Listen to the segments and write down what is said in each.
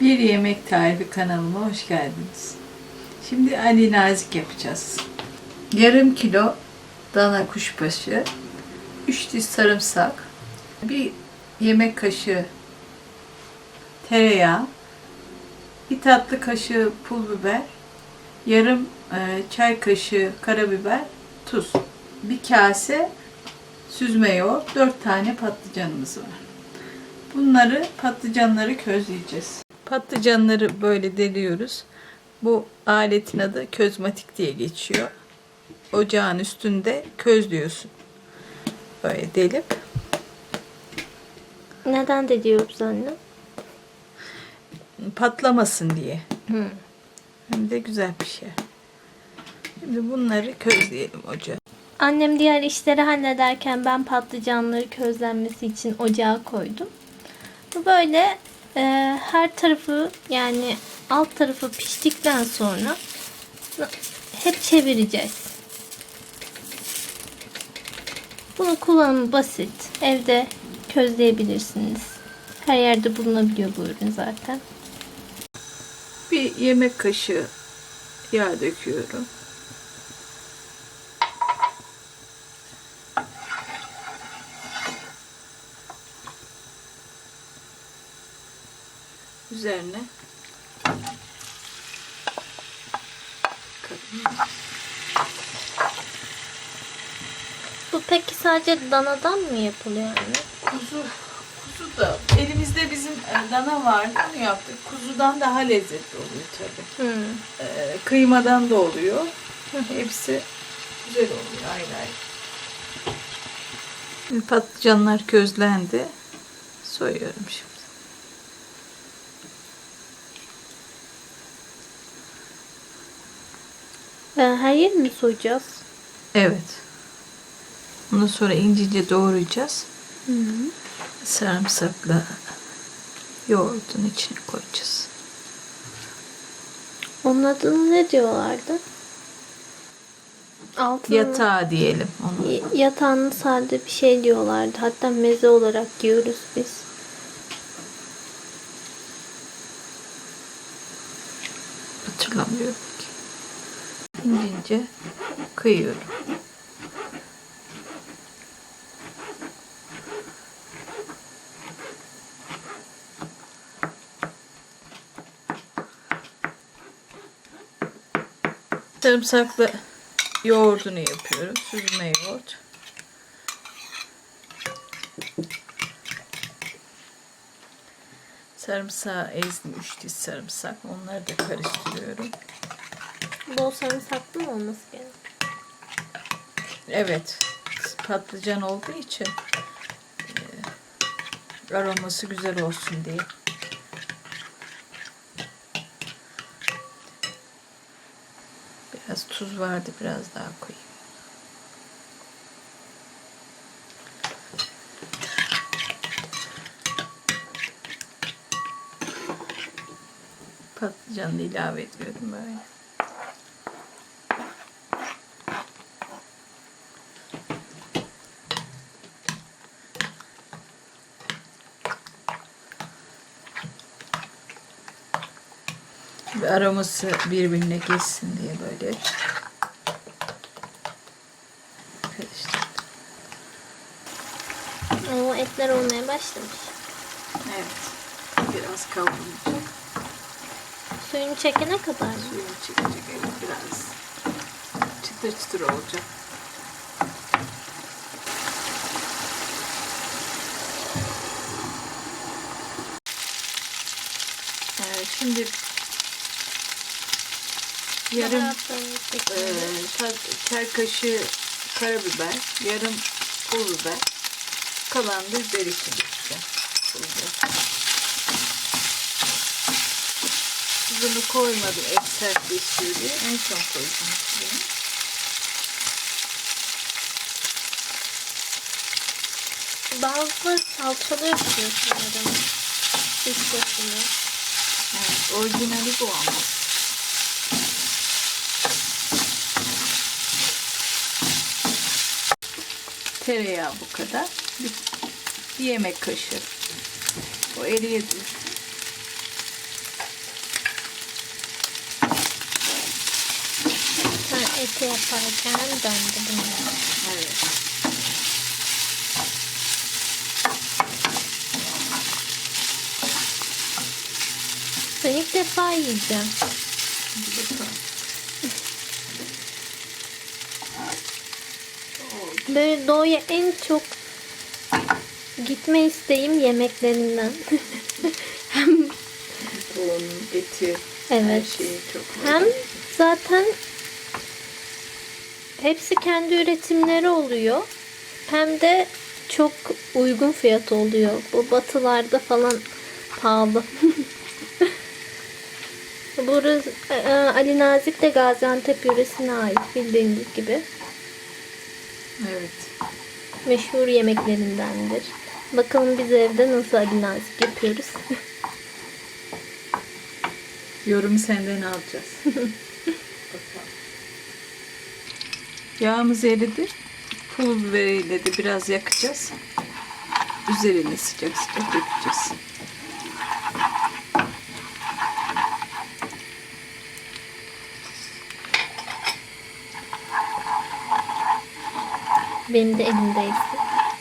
Bir yemek tarifi kanalıma hoş geldiniz. Şimdi Ali Nazik yapacağız. Yarım kilo dana kuşbaşı, 3 diş sarımsak, bir yemek kaşığı tereyağı, bir tatlı kaşığı pul biber, yarım e, çay kaşığı karabiber, tuz. Bir kase süzme yoğurt, 4 tane patlıcanımız var. Bunları patlıcanları közleyeceğiz. Patlıcanları böyle deliyoruz. Bu aletin adı közmatik diye geçiyor. Ocağın üstünde közlüyorsun. Böyle delip Neden de diyoruz anne? patlamasın diye. Hem de güzel bir şey. Şimdi bunları közleyelim ocağa. Annem diğer işleri hallederken ben patlıcanları közlenmesi için ocağa koydum. Bu böyle e, her tarafı yani alt tarafı piştikten sonra hep çevireceğiz. Bunun kullanımı basit. Evde közleyebilirsiniz. Her yerde bulunabiliyor bu ürün zaten. Bir yemek kaşığı yağ döküyorum. Üzerine Bu peki sadece danadan mı yapılıyor anne? kuzu kuzu da elimizde bizim e, dana vardı onu yaptık. Kuzudan daha lezzetli oluyor tabii. Hmm. Ee, kıymadan da oluyor. Hepsi güzel oluyor ayrı ayrı. Patlıcanlar közlendi. Soyuyorum şimdi. Ee, her yeri mi soyacağız? Evet. Ondan sonra incince doğrayacağız. Sarımsakla yoğurdun içine koyacağız. Onun adını ne diyorlardı? Altın Yatağı diyelim onu. Y- Yatağını sade bir şey diyorlardı. Hatta meze olarak yiyoruz biz. Hatırlamıyorum ki. İncince kıyıyorum. Sarımsaklı yoğurdunu yapıyorum. Süzme yoğurt. Sarımsağı ezdim. 3 diş sarımsak. Onları da karıştırıyorum. Bol sarımsaklı mı olması gerekiyor? Evet. Patlıcan olduğu için e, aroması güzel olsun diye. Biraz tuz vardı. Biraz daha koyayım. Patlıcanı ilave ediyorum böyle. Bir aroması birbirine geçsin diye böyle karıştırdım. O etler olmaya başlamış. Evet. Biraz kavrulacak. Suyunu çekene kadar mı? Suyunu çekecek. Evet biraz çıtır çıtır olacak. Evet, şimdi yarım Baharatlarını Ee, çay kaşığı karabiber, yarım pul biber, kalan da biber için biber. Tuzunu koymadım et sertleşiyor diye. En son koyacağım tuzunu. Bazıları salçalı yapıyor sanırım. Üst sosunu. Evet, orijinali bu ama. Tereyağı bu kadar. Bir, bir yemek kaşığı. O eriye dursun. Ben eti yaparken döndü bunlar. Evet. Ben ilk defa yiyeceğim. Bir bakalım. Böyle doğuya en çok gitme isteğim yemeklerinden. Un, eti, her Evet. şeyi çok Hem zaten hepsi kendi üretimleri oluyor. Hem de çok uygun fiyat oluyor. Bu batılarda falan pahalı. Burası e, Ali Nazik de Gaziantep yöresine ait bildiğiniz gibi. Evet. Meşhur yemeklerindendir. Bakalım biz evde nasıl Ali Nazik yapıyoruz. Yorumu senden alacağız. Yağımız eridi. Pul biberiyle de biraz yakacağız. Üzerine sıcak sıcak dökeceğiz. Benim de elimdeyse.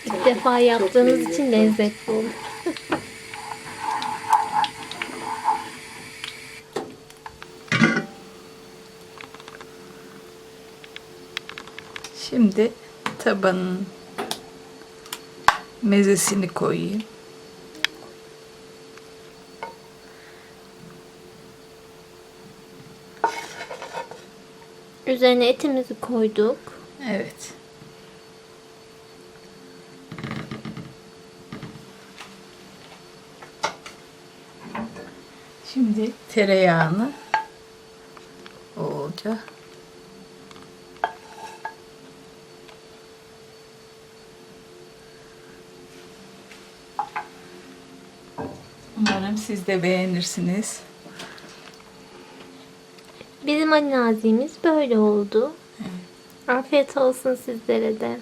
İlk defa yaptığınız için lezzetli. olur. Şimdi tabanın mezesini koyayım. Üzerine etimizi koyduk. Evet. Şimdi tereyağını bolca Umarım siz de beğenirsiniz. Bizim Ali Nazi'miz böyle oldu. Afiyet olsun sizlere de.